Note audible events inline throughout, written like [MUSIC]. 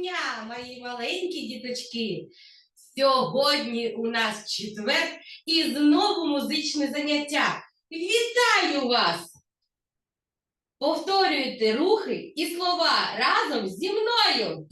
дня, мої маленькі діточки! Сьогодні у нас четвер і знову музичне заняття. Вітаю вас! Повторюйте рухи і слова разом зі мною!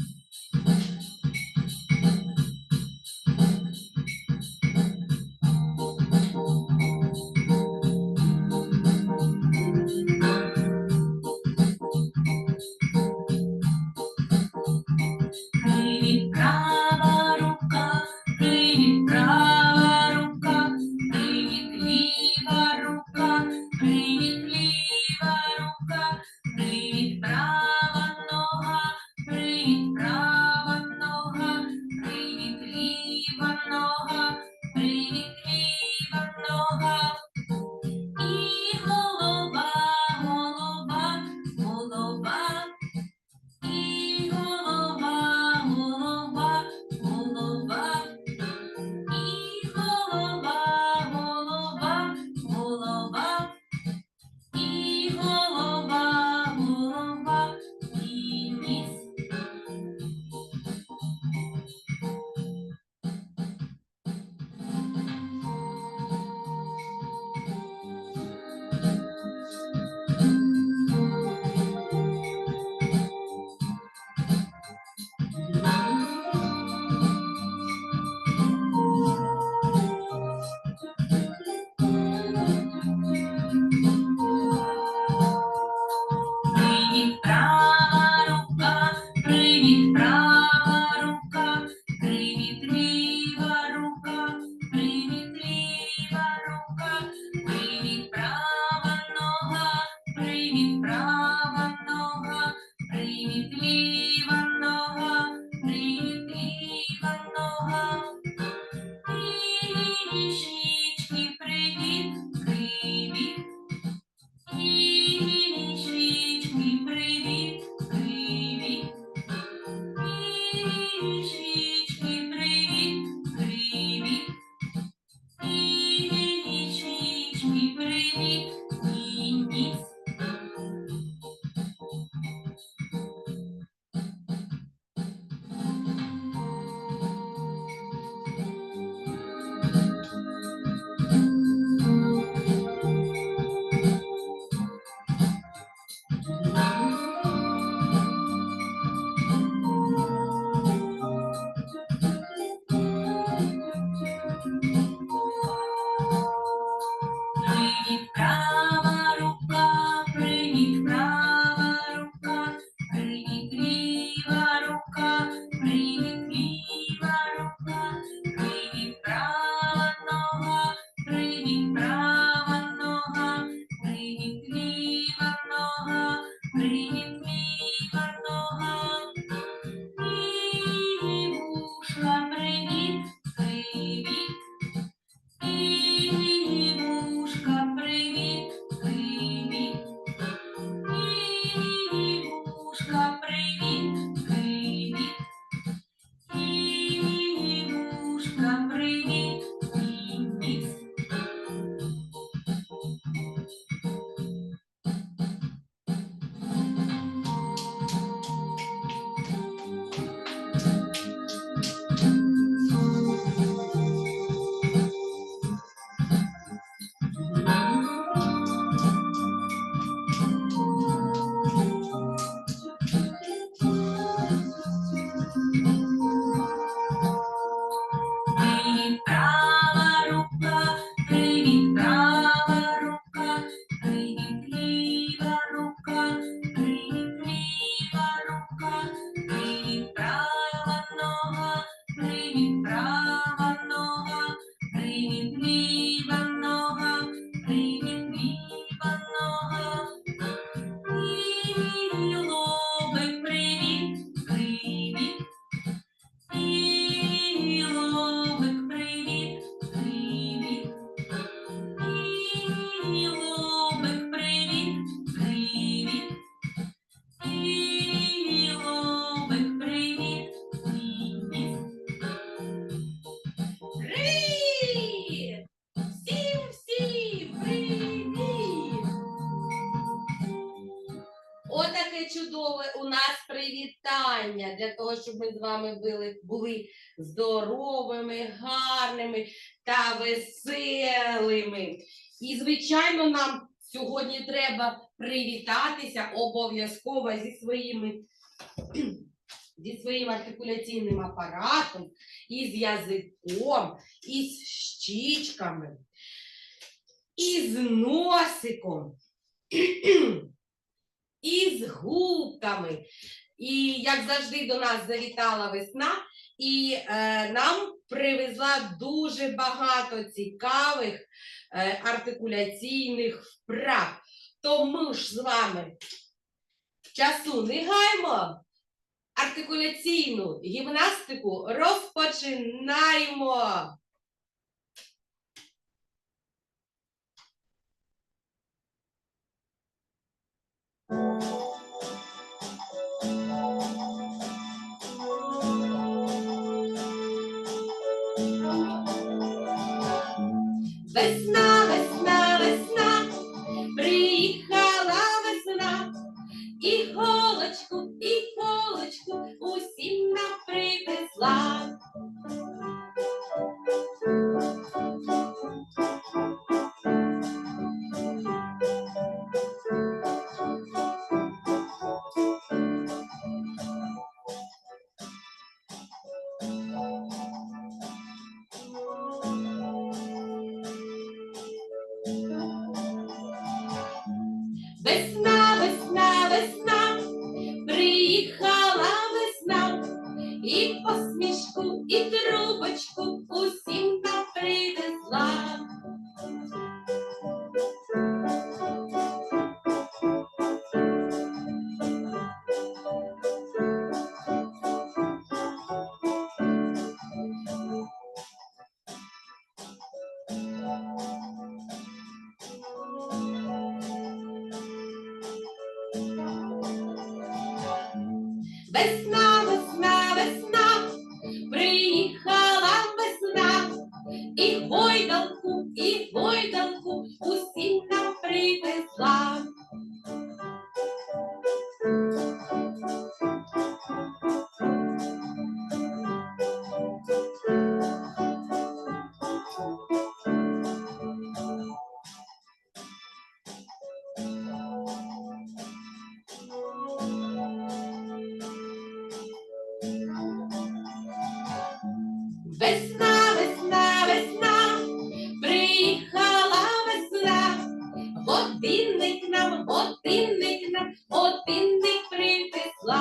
Для того, щоб ми з вами були, були здоровими, гарними та веселими. І, звичайно, нам сьогодні треба привітатися обов'язково зі своїми [CLEARS THROAT] зі своїм артикуляційним апаратом, із язиком, із щічками, із носиком, [CLEARS THROAT] із губками. І як завжди до нас завітала весна, і е, нам привезла дуже багато цікавих е, артикуляційних вправ. То ми ж з вами часу не гаймо, артикуляційну гімнастику розпочинаємо. Весна, весна,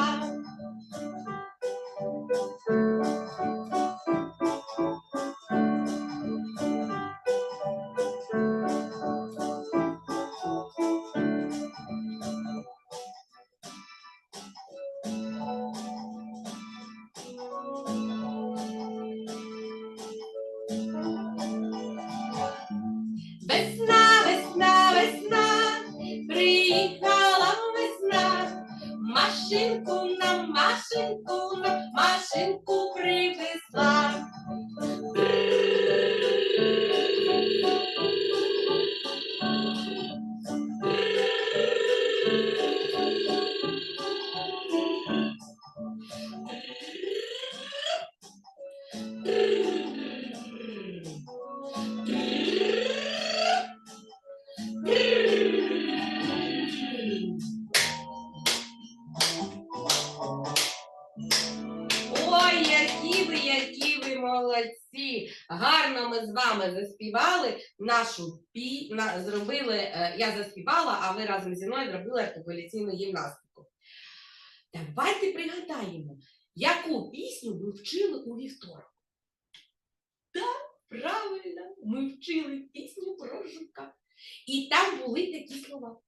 привезла. Машинку нам, машинку нам, машинку привезла. Молодці! Гарно ми з вами заспівали нашу пі... на... зробили, е, я заспівала, а ви разом зі мною зробили артикуляційну гімнастику. Давайте пригадаємо, яку пісню ви вчили у вівторок. Так, правильно, ми вчили пісню про жука. І там були такі слова.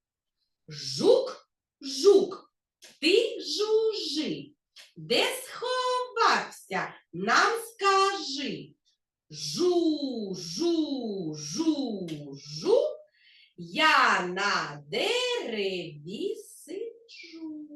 Жук, жук, ти жужи. Де сховався? Нам скажи. Жу, жу, жу, жу. Я на дереві сиджу.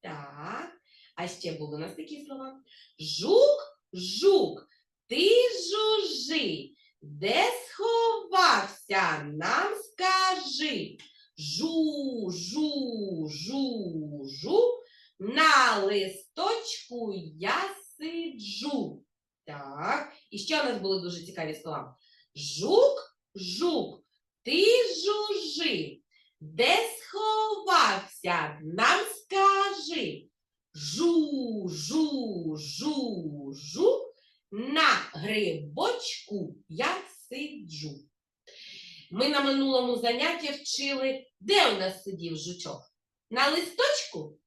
Так. А ще були у нас такі слова. Жук, жук, ти жужи. Де сховався? Нам скажи. Жу, жу, жу, жу, на листочку я сиджу. Так, і ще у нас були дуже цікаві слова. Жук, жук, ти жужи, де сховався, нам скажи. Жу, жу, жу, жу, на грибочку я сиджу. Ми на минулому занятті вчили, де у нас сидів жучок? На листочку?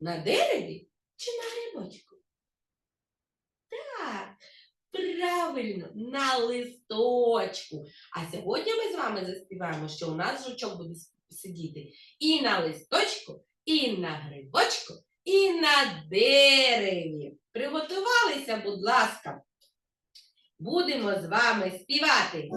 На дереві чи на грибочку? Правильно, на листочку. А сьогодні ми з вами заспіваємо, що у нас жучок буде сидіти і на листочку, і на грибочку, і на дереві. Приготувалися, будь ласка. Будемо з вами співати.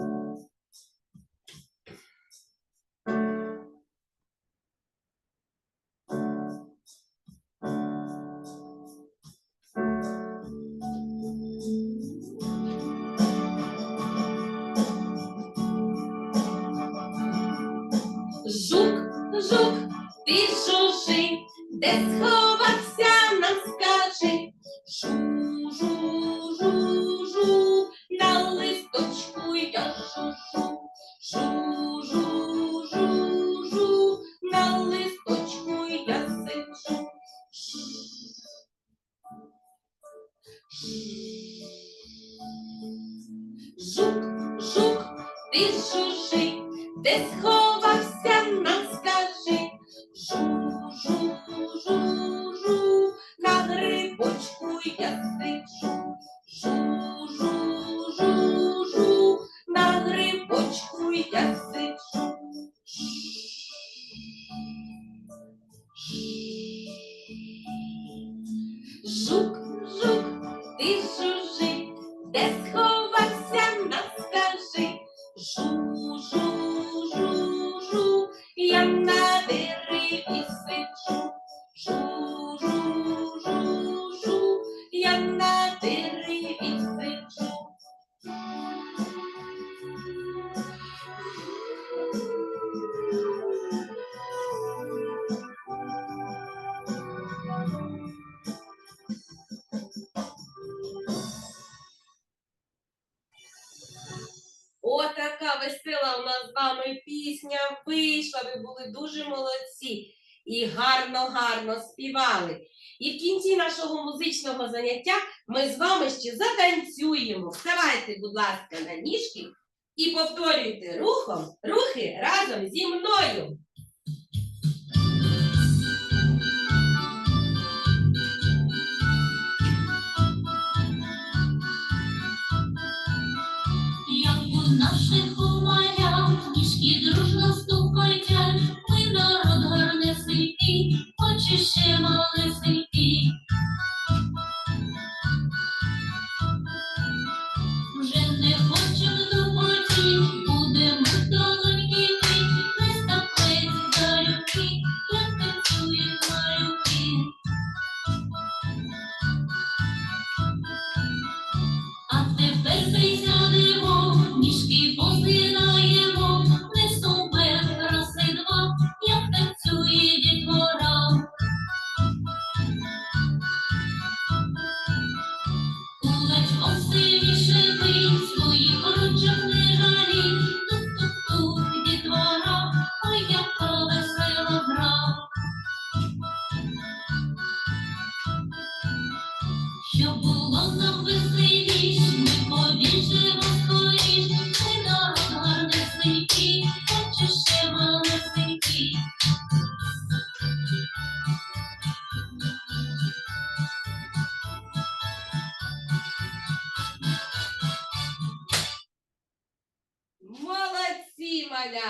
Гарно-гарно співали. І в кінці нашого музичного заняття ми з вами ще затанцюємо. Вставайте, будь ласка, на ніжки і повторюйте рухом рухи разом зі мною.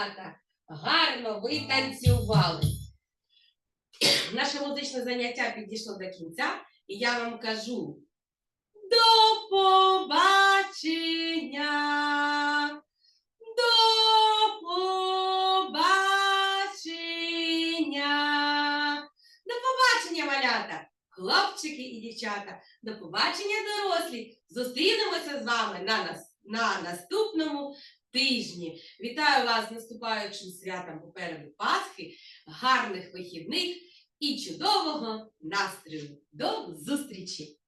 Малята! Гарно ви танцювали. [COUGHS] Наше музичне заняття підійшло до кінця, і я вам кажу до побачення! До побачення! До побачення, малята! Хлопчики і дівчата, до побачення, дорослі! Зустрінемося з вами на, нас, на наступному тижні. Вітаю вас з наступаючим святом попереду Пасхи, гарних вихідних і чудового настрою. До зустрічі!